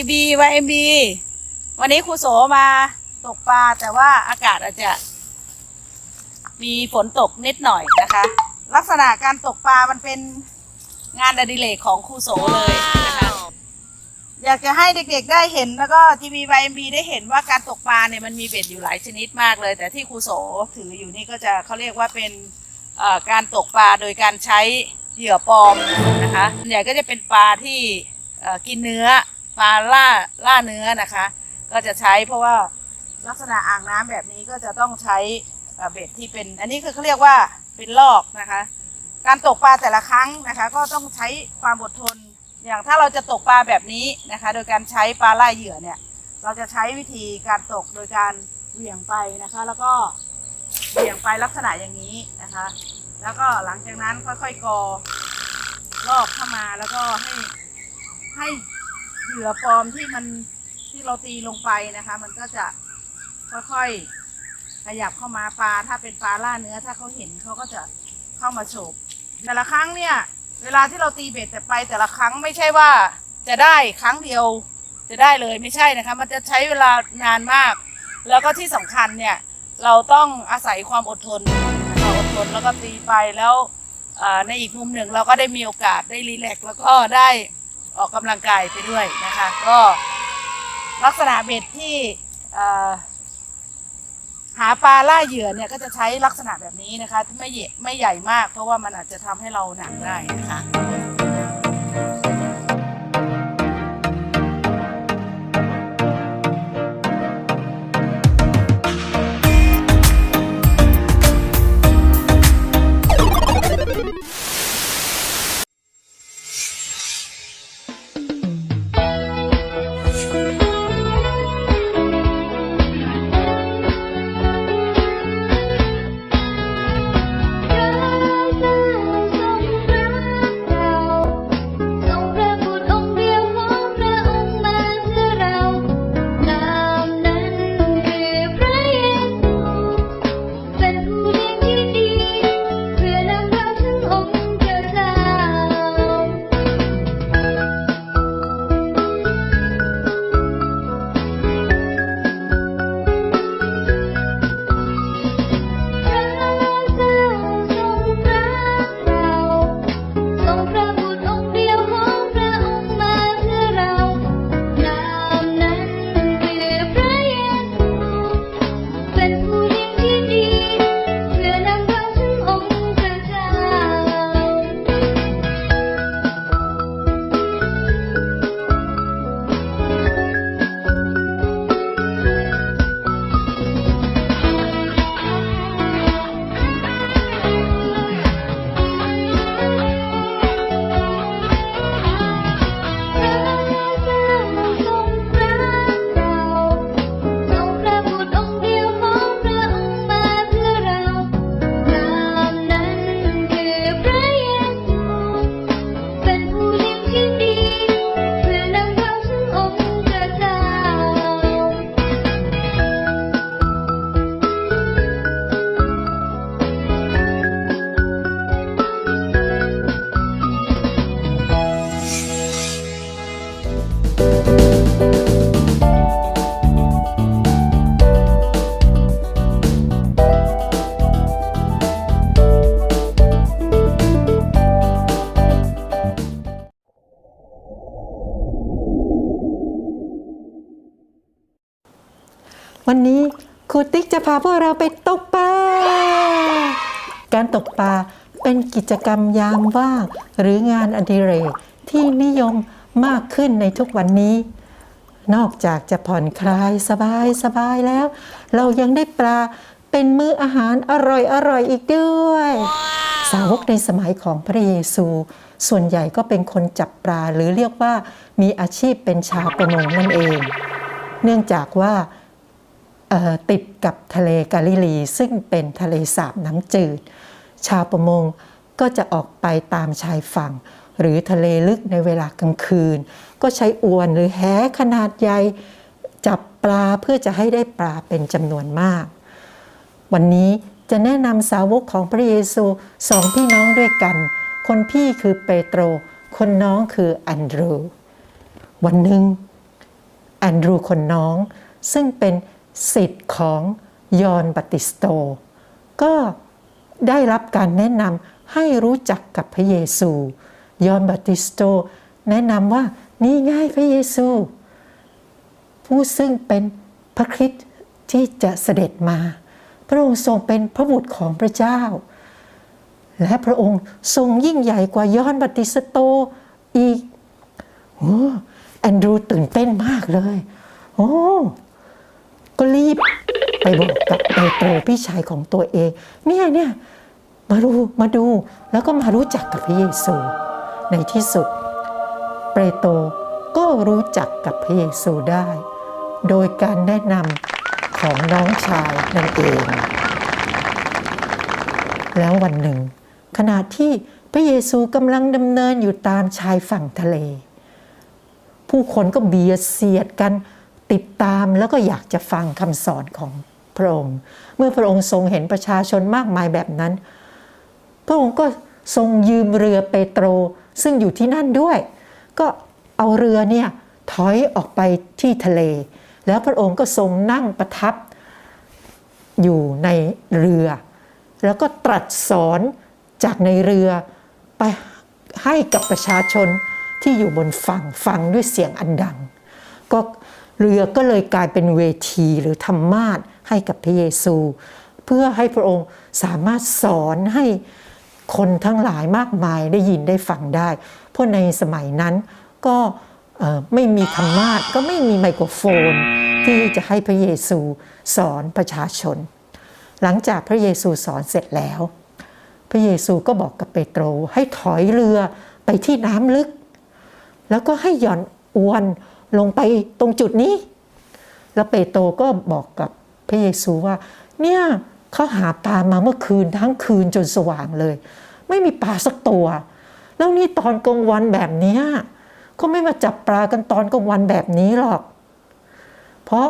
GB YMB วันนี้ครูโสมาตกปลาแต่ว่าอากาศอาจจะ มีฝนตกนิดหน่อยนะคะ ลักษณะการตกปลามันเป็นงานอดิเรกของครูโสเลยนะคะอยากจะให้เด็กๆได้เห็นแล้วก็ทีวีวายเอ็มบีได้เห็นว่าการตกปลาเนี่ยมันมีเบ็ดอยู่หลายชนิดมากเลย แต่ที่ครูโสถืออยู่นี่ก็จะเขาเรียกว่าเป็นการตกปลาโดยการใช้เหยื่อปลอมนะคะส่วนใหญ่ก็จะเป็นปลาที่กินเนื้อ ปลาล่าล่าเนื้อนะคะ ก็จะใช้เพราะว่าลักษณะอ่างน้ำแบบนี้ก็จะต้องใช้เอ่อเบ็ดที่เป็น อันนี้คือเขาเรียกว่าเป็นลอกนะคะ การตกปลาแต่ละครั้งนะคะ ก็ต้องใช้ความอดทน อย่างถ้าเราจะตกปลาแบบนี้นะคะ โดยการใช้ปลาล่าเหยื่อเนี่ย เราจะใช้วิธีการตกโดยการเหวี่ยงไปนะคะ แล้วก็เหวี่ยงไปลักษณะอย่างนี้นะคะ แล้วก็หลังจากนั้นค่อยๆกอลอกเข้ามาแล้วก็ให้ให้ เหยื่อปลอมที่มันที่เราตีลงไปนะคะ มันก็จะค่อยๆขยับเข้ามาปลาถ้าเป็นปลาล่าเนื้อ ถ้าเขาเห็นเขาก็จะเข้ามาโฉบแต่ละครั้งเนี่ย เวลาที่เราตีเบ็ดแต่ไปแต่ละครั้งไม่ใช่ว่าจะได้ครั้งเดียวจะได้เลยไม่ใช่นะคะ มันจะใช้เวลานานมาก แล้วก็ที่สำคัญเนี่ยเราต้องอาศัยความอดทนนะคะอดทนแล้วก็ตีไปแล้วในอีกมุมหนึ่งเราก็ได้มีโอกาสได้รีแลกซ์แล้วก็ได้ ออกกำลังกายไปด้วยนะคะ ก็ลักษณะเบ็ดที่หาปลาล่าเหยื่อเนี่ยก็จะใช้ลักษณะแบบนี้นะคะไม่ใหญ่ไม่ใหญ่มาก เพราะว่ามันอาจจะทำให้เราหนักได้นะคะ รูติ๊กจะพาพวกเราไปตกปลา การตกปลาเป็นกิจกรรมยามว่างหรืองานอดิเรกที่นิยมมากขึ้นในทุกวันนี้ นอกจากจะผ่อนคลายสบายสบายแล้ว เรายังได้ปลาเป็นมื้ออาหารอร่อยอร่อยอีกด้วย สาวกในสมัยของพระเยซู ส่วนใหญ่ก็เป็นคนจับปลาหรือเรียกว่ามีอาชีพเป็นชาวประมงนั่นเอง เนื่องจากว่า ติดกับทะเลกาลิลี ซึ่งเป็นทะเลสาบน้ำจืด ชาวประมงก็จะออกไปตามชายฝั่ง หรือทะเลลึกในเวลากลางคืน ก็ใช้อวนหรือแหขนาดใหญ่จับปลาเพื่อจะให้ได้ปลาเป็นจำนวนมาก วันนี้จะแนะนำสาวกของพระเยซูสองพี่น้องด้วยกัน คนพี่คือเปโตร คนน้องคืออันดรู วันหนึ่งแอนดรูคนน้องซึ่งเป็น สิทธิ์ของยอนบัตติสโต ก็ได้รับการแนะนำให้รู้จักกับพระเยซู ยอนบัตติสโต แนะนำว่านี่ง่ายพระเยซู ผู้ซึ่งเป็นพระคริสต์ที่จะเสด็จมา พระองค์ทรงเป็นพระบุตรของพระเจ้า และพระองค์ทรงยิ่งใหญ่กว่ายอนบัตติสโตอีกโอ้แอนดรูตื่นเต้นมากเลย โอ้ ก็รีบไปบอกกับเปโตรพี่ชายของตัวเอง เนี่ยเนี่ยมาดูมาดูแล้วก็มารู้จักกับพระเยซู ในที่สุด เปโตรก็รู้จักกับพระเยซูได้ โดยการแนะนำของน้องชายนั่นเอง แล้ววันหนึ่ง ขณะที่พระเยซูกำลังดำเนินอยู่ตามชายฝั่งทะเล ผู้คนก็เบียดเสียดกัน ติดตามแล้วก็อยากจะฟังคำสอนของพระองค์ เมื่อพระองค์ทรงเห็นประชาชนมากมายแบบนั้น พระองค์ก็ทรงยืมเรือเปโตรซึ่งอยู่ที่นั่นด้วย ก็เอาเรือเนี่ยถอยออกไปที่ทะเล แล้วพระองค์ก็ทรงนั่งประทับอยู่ในเรือ แล้วก็ตรัสสอนจากในเรือไปให้กับประชาชนที่อยู่บนฝั่งฟังด้วยเสียงอันดัง ก็ เรือก็เลยกลายเป็นเวทีหรือธรรมาทให้กับพระเยซู เพื่อให้พระองค์สามารถสอนให้คนทั้งหลายมากมายได้ยินได้ฟังได้ เพราะในสมัยนั้นก็ไม่มีธรรมาทก็ไม่มีไมโครโฟน ที่จะให้พระเยซูสอนประชาชน หลังจากพระเยซูสอนเสร็จแล้ว พระเยซูก็บอกกับเปโตรให้ถอยเรือไปที่น้ำลึก แล้วก็ให้หย่อนอวน ลงไปตรงจุดนี้ แล้วเปโตรก็บอกกับพระเยซูว่า เนี่ยเขาหาปลามาเมื่อคืนทั้งคืนจนสว่างเลย ไม่มีปลาสักตัว แล้วนี่ตอนกลางวันแบบเนี้ยก็ไม่มาจับปลากันตอนกลางวันแบบนี้หรอก เพราะ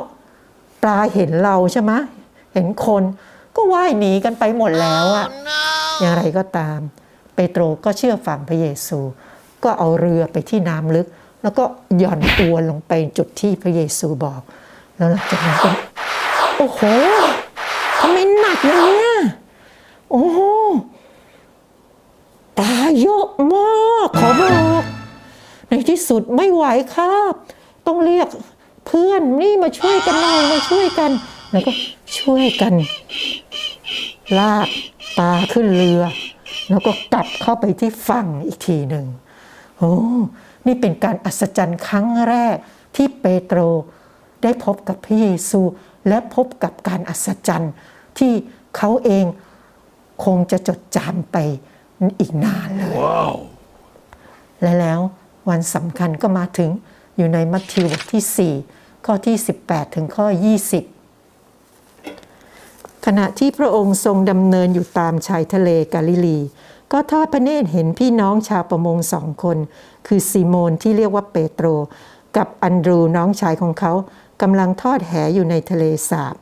ปลาเห็นเราใช่ไหมเห็นคนก็ว่ายหนีกันไปหมดแล้วอะอย่างไรก็ตาม เปโตรก็เชื่อฟังพระเยซู ก็เอาเรือไปที่น้ำลึก แล้วก็หย่อนตัวลงไปจุดที่พระเยซูบอก แล้วหลังจากนั้นก็โอ้โหทำไมหนักอย่างเนี้ยโอ้โหปลาเยอะมากขอบอกในที่สุดไม่ไหวครับ ต้องเรียกเพื่อนนี่มาช่วยกันหน่อยมาช่วยกัน แล้วก็ช่วยกัน ลากปลาขึ้นเรือ แล้วก็กลับเข้าไปที่ฝั่งอีกทีหนึ่งโอ้ นี่เป็นการอัศจรรย์ครั้งแรกที่เปโตรได้พบกับพระเยซู และพบกับการอัศจรรย์ที่เขาเองคงจะจดจำไปอีกนานเลยและแล้ววันสำคัญก็มาถึงอยู่ในมัทธิวบทที่ 4 ข้อที่ 18 ถึงข้อ 20 ขณะที่พระองค์ทรงดำเนินอยู่ตามชายทะเลกาลิลี ก็ทอดพระเนตรเห็นพี่น้องชาวประมงสองคน คือซีโมนที่เรียกว่าเปโตร กับอันดรูน้องชายของเขากำลังทอดแหอยู่ในทะเลสาบ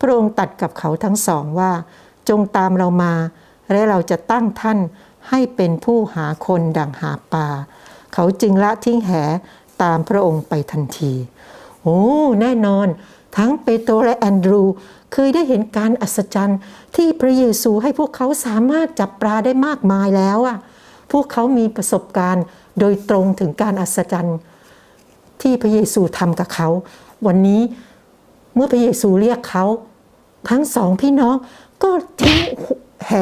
พระองค์ตัดกับเขาทั้งสองว่า จงตามเรามา และเราจะตั้งท่านให้เป็นผู้หาคนดังหาปลาเขาจึงละทิ้งแหตามพระองค์ไปทันที โอ้ แน่นอน ทั้งเปโตรและแอนดรู เคยได้เห็นการอัศจรรย์ที่พระเยซูให้พวกเขาสามารถจับปลาได้มากมายแล้วอะพวกเขามีประสบการณ์โดยตรงถึงการอัศจรรย์ ที่พระเยซูทำกับเขา วันนี้เมื่อพระเยซูเรียกเขา ทั้งสองพี่น้องก็ทิ้งแห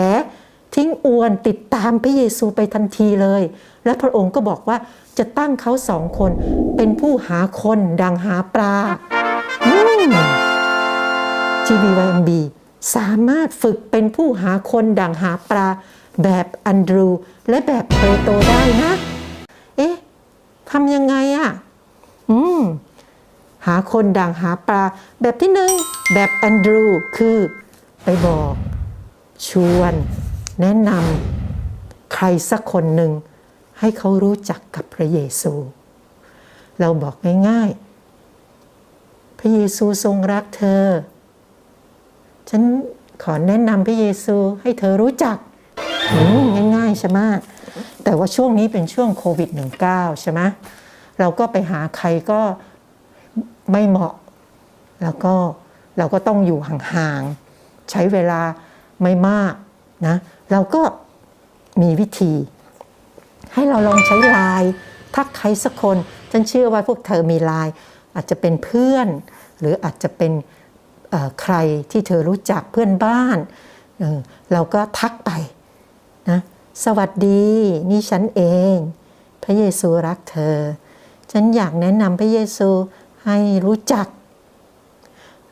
ทิ้งอวนติดตามพระเยซูไปทันทีเลย และพระองค์ก็บอกว่าจะตั้งเขาสองคนเป็นผู้หาคนดังหาปลา GBYMB สามารถฝึกเป็นผู้หาคนดังหาปลาแบบอันดรู และแบบเปโตได้นะ เอ๊ะทำยังไงอะอืม หาคนดังหาปลาแบบที่หนึ่งแบบแอนดรูคือไปบอก ชวน แนะนำใครสักคนหนึ่ง ให้เขารู้จักกับพระเยซู เราบอกง่ายๆ ระเยซูทรงรักเธอ ฉันขอแนะนำพระเยซูให้เธอรู้จักง่ายๆใช่ไหมแต่ว่าช่วงนี้เป็นช่วงโควิด -19 ใช่ไหมเราก็ไปหาใครก็ไม่เหมาะ แล้วก็เราก็ต้องอยู่ห่างๆ ใช้เวลาไม่มากนะ เราก็มีวิธี ให้เราลองใช้ไลน์ทักใครสักคน ฉันเชื่อว่าพวกเธอมีไลน์ อาจจะเป็นเพื่อน หรืออาจจะเป็นใครที่เธอรู้จักเพื่อนบ้านเเราก็ทักไปนะสวัสดีนี่ฉันเอง พระเยซูรักเธอ ฉันอยากแนะนำพระเยซูให้รู้จัก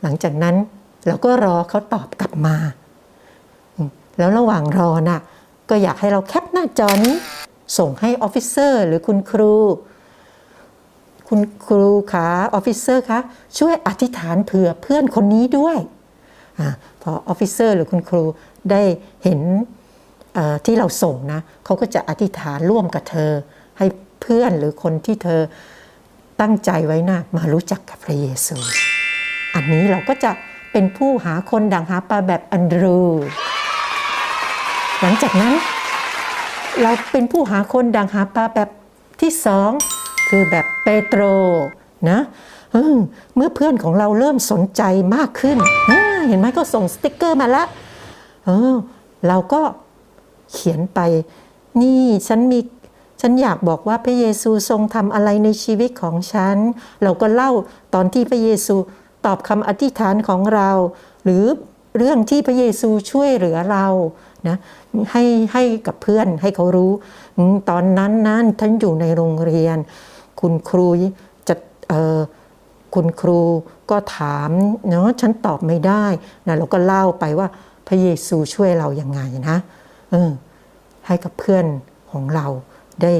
หลังจากนั้นเราก็รอเขาตอบกลับมา แล้วระหว่างรอน่ะก็อยากให้เราแคปหน้าจอนี้ ส่งให้ออฟฟิเซอร์หรือคุณครู คุณครูคะออฟฟิเซอร์คะช่วยอธิษฐานเผื่อเพื่อนคนนี้ด้วยอพอออฟฟิเซอร์หรือคุณครูได้เห็นที่เราส่งนะเขาก็จะอธิษฐานร่วมกับเธอ ให้เพื่อนหรือคนที่เธอตั้งใจไว้นะมารู้จักกับพระเยซู อันนี้เราก็จะเป็นผู้หาคนดังหาปลาแบบอันดรู หลังจากนั้น เราเป็นผู้หาคนดังหาปลาแบบที่สอง คือแบบเปโตรนะเมื่อเพื่อนของเราเริ่มสนใจมากขึ้น เห็นไหมก็ส่งสติกเกอร์มาแล้วเออเราก็เขียนไป นี่ฉันมีฉันอยากบอกว่าพระเยซูทรงทำอะไรในชีวิตของฉัน เราก็เล่าตอนที่พระเยซูตอบคำอธิษฐานของเรา หรือเรื่องที่พระเยซูช่วยเหลือเรานะให้ให้กับเพื่อนให้เขารู้ ตอนนั้นนั้นท่านอยู่ในโรงเรียน คุณครูจะคุณครูก็ถามเนาะฉันตอบไม่ได้นะเราก็เล่าไปว่าพระเยซูช่วยเราอยัางไงนะเออให้กับเพื่อนของเราได้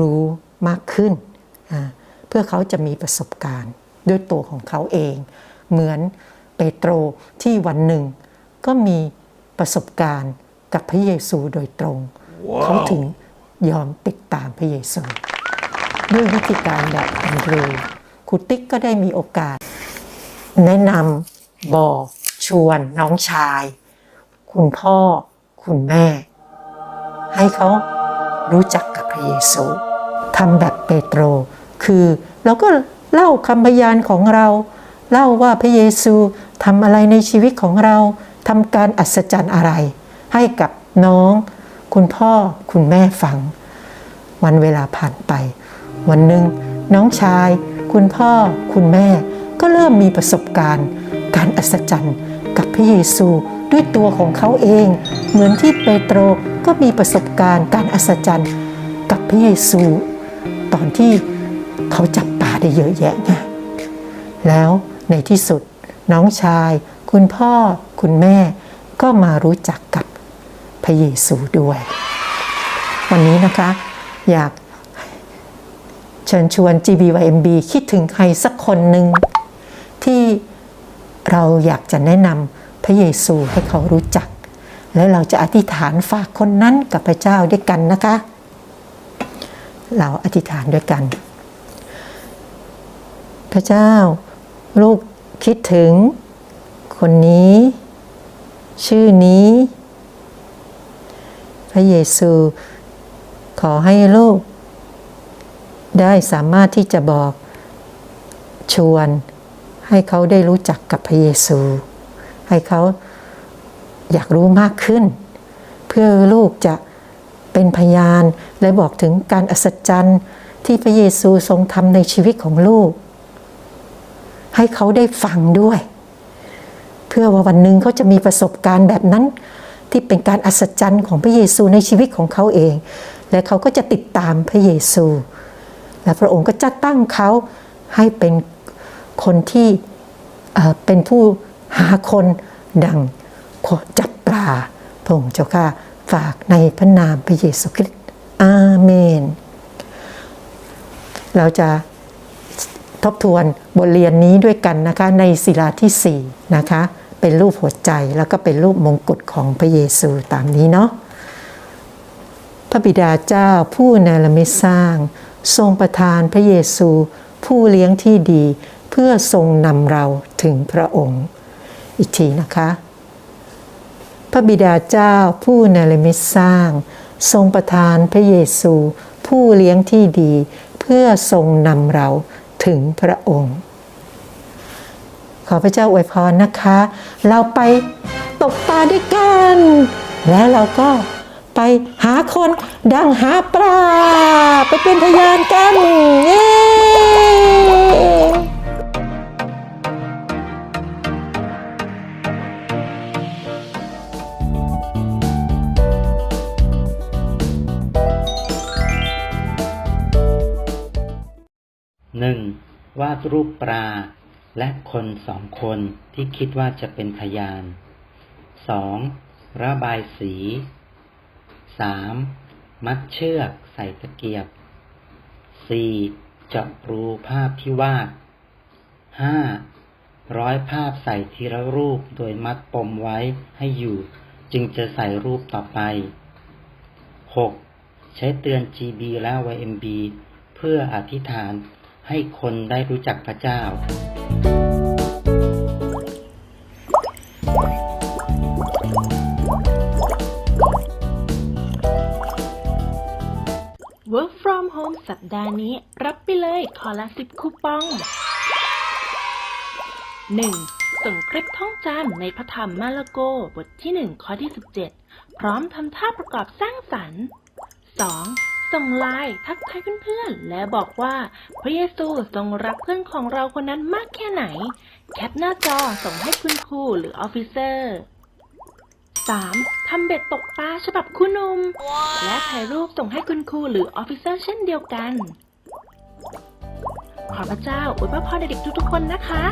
รู้มากขึ้น เพื่อเขาจะมีประสบการณ์ด้วยตัวของเขาเอง เหมือนเปโตรที่วันหนึ่ง ก็มีประสบการณ์กับพระเยซูโดยตรงเขาถึงยอมติดตามพระเยซู ด้วยวิธีการแบบอันเดรูครูติ๊กก็ได้มีโอกาส แนะนำบอกชวนน้องชาย คุณพ่อ คุณแม่ ให้เขารู้จักกับพระเยซูทำแบบเปโตร คือเราก็เล่าคำพยานของเรา เล่าว่าพระเยซูทำอะไรในชีวิตของเราทำการอัศจรรย์อะไร ให้กับน้อง คุณพ่อคุณแม่ฟัง วันเวลาผ่านไป วันหนึ่งน้องชาย คุณพ่อ คุณแม่ ก็เริ่มมีประสบการณ์ การอัศจรรย์กับพระเยซูด้วยตัวของเขาเอง เหมือนที่เปโตรก็มีประสบการณ์การอัศจรรย์กับพระเยซู ตอนที่เขาจับปลาได้เยอะแยะไงแล้วในที่สุดน้องชาย คุณพ่อ คุณแม่ ก็มารู้จักกับพระเยซูด้วย วันนี้นะคะอยาก เชิญชวน GBYMB คิดถึงใครสักคนหนึ่งที่เราอยากจะแนะนำพระเยซูให้เขารู้จัก แล้วเราจะอธิษฐานฝากคนนั้นกับพระเจ้าด้วยกันนะคะ เราอธิษฐานด้วยกัน พระเจ้าลูกคิดถึงคนนี้ ชื่อนี้ พระเยซูขอให้ลูก ได้สามารถที่จะบอกชวนให้เขาได้รู้จักกับพระเยซู ให้เขาอยากรู้มากขึ้น เพื่อลูกจะเป็นพยานและบอกถึงการอัศจรรย์ที่พระเยซูทรงทำในชีวิตของลูก ให้เขาได้ฟังด้วย เพื่อว่าวันหนึ่งเขาจะมีประสบการณ์แบบนั้น ที่เป็นการอัศจรรย์ของพระเยซูในชีวิตของเขาเอง และเขาก็จะติดตามพระเยซู และพระองค์ก็จะตั้งเขาให้เป็นคนที่เอ่อเป็นผู้หาคนดังจับปลาพระองค์เจ้าค่ะฝากในพระนามพระเยซูคริสต์อาเมน เราจะทบทวนบทเรียนนี้ด้วยกันนะคะในศิลาที่4นะคะเป็นรูปหัวใจแล้วก็เป็นรูปมงกุฎของพระเยซูตามนี้เนาะพระบิดาเจ้าผู้เนรมิตสร้าง ทรงประทานพระเยซู ผู้เลี้ยงที่ดี เพื่อทรงนำเราถึงพระองค์ อีกทีนะคะ พระบิดาเจ้าผู้เนรมิตสร้าง ทรงประทานพระเยซู ผู้เลี้ยงที่ดี เพื่อทรงนำเราถึงพระองค์ขอพระเจ้าอวยพรนะคะ เราไปตกปลาด้วยกัน แล้วเราก็ ไปหาคนดังหาปลา ไปเป็นพยานกันเย้หนึ่งวาดรูปปลาและคนสองคนที่คิดว่าจะเป็นพยานสองระบายสี สามมัดเชือกใส่ตะเกียบสี่เจาะรูภาพที่วาดห้าร้อยภาพใส่ทีละรูปโดยมัดปมไว้ให้อยู่ จึงจะใส่รูปต่อไป 6. ใช้เตือน GB และ YMB เพื่ออธิษฐานให้คนได้รู้จักพระเจ้า from home สัปดาห์นี้ รับไปเลยคอละสิบคูปอง 1. ส่งคลิปท่องจำในพระธรรมมาระโกบทที่ 1 ข้อที่ 17 พร้อมทำท่าประกอบสร้างสรรค์ 2. ส่งไลน์ทักทายเพื่อนๆ และบอกว่า พระเยซูทรงรักเพื่อนของเราคนนั้นมากแค่ไหน แคปหน้าจอส่งให้คุณครูหรือออฟฟิเซอร์ 3. ทำเบ็ดตกปลาฉบับคุณหนุ่มและถ่ายรูปส่งให้คุณครูหรือออฟฟิเซอร์เช่นเดียวกัน ขอพระเจ้าอวยพรเด็กๆทุกๆคนนะคะ